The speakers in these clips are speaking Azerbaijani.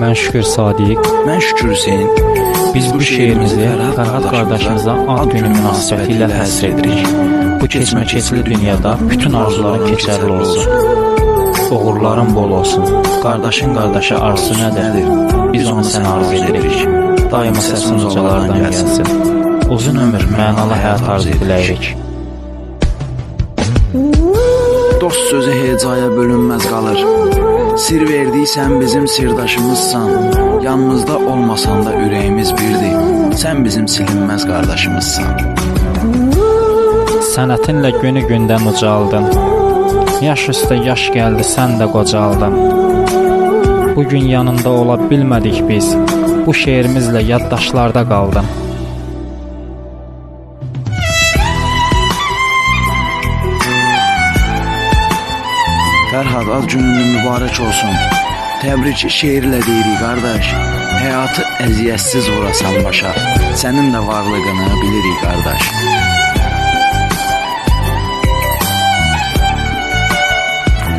Mən Şükür Sadiq. Mən Şükür Hüseyn. Biz bu şeirimizi Fərhad qardaşımıza ad günü münasibəti ilə həsr edirik. Bu keçmə-keçli dünyada bütün arzuların keçərli olsun. Uğurların bol olsun. Qardaşın qardaşa arzusu nədir? Biz onu sənə arzu edirik. Daima səsin ucalardan gəlsin. Uzun ömür, mənalı həyat arzu diləyirik. Dost sözü hecaya bölünməz qalır. Sir verdiysən bizim sirdaşımızsan. Yanımızda olmasan da ürəyimiz birdir. Sən bizim silinməz qardaşımızsan. Sənətinlə günü gündən ucaldın. Yaş üstə yaş gəldi, sən də qocaldın. Bu gün yanında ola bilmədik biz. Bu şeirimizlə yaddaşlarda qaldın. Fərhad ad günün mübarək olsun. Təbrik şeirlə deyirik qardaş. Həyatı əziyyətsiz vurasan başa. Sənin də varlığını bilirik qardaş.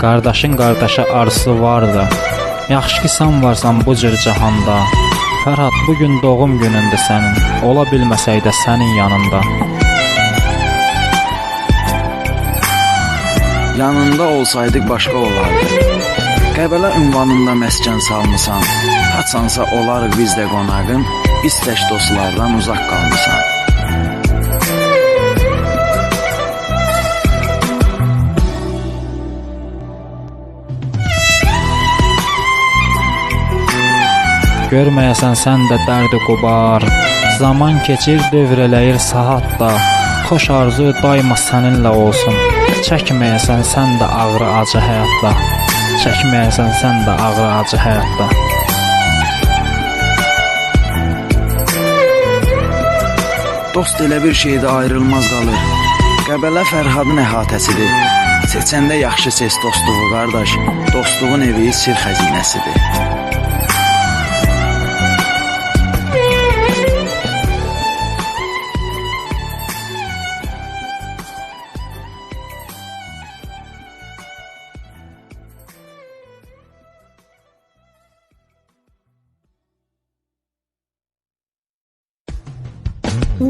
Qardaşın qardaşa arzusu vardı. Yaxşı ki sən varsan bu cür cahanda. Fərhad bu gün doğum günündür sənin. Ola bilməsək də sənin yanında. Yanında olsaydıq başqa olardı. Qəbələ ünvanında məskən salmısan. Haçansa olarıq biz də qonağın, biz tək dostlardan uzaq qalmısan. Görməyəsən sən də dərdi qubar. Zaman keçir, dövr eləyir saat da. Xoş arzu daima səninlə olsun. Çəkməyəsən sən də ağrı acı həyatda. Çəkməyəsən sən də ağrı acı həyatda. Dost elə bir şeydə ayrılmaz qalır. Qəbələ Fərhadın əhatəsidir. Seçəndə yaxşı seç dostluğu qardaş. Dostluğun evi sir xəzinəsidir.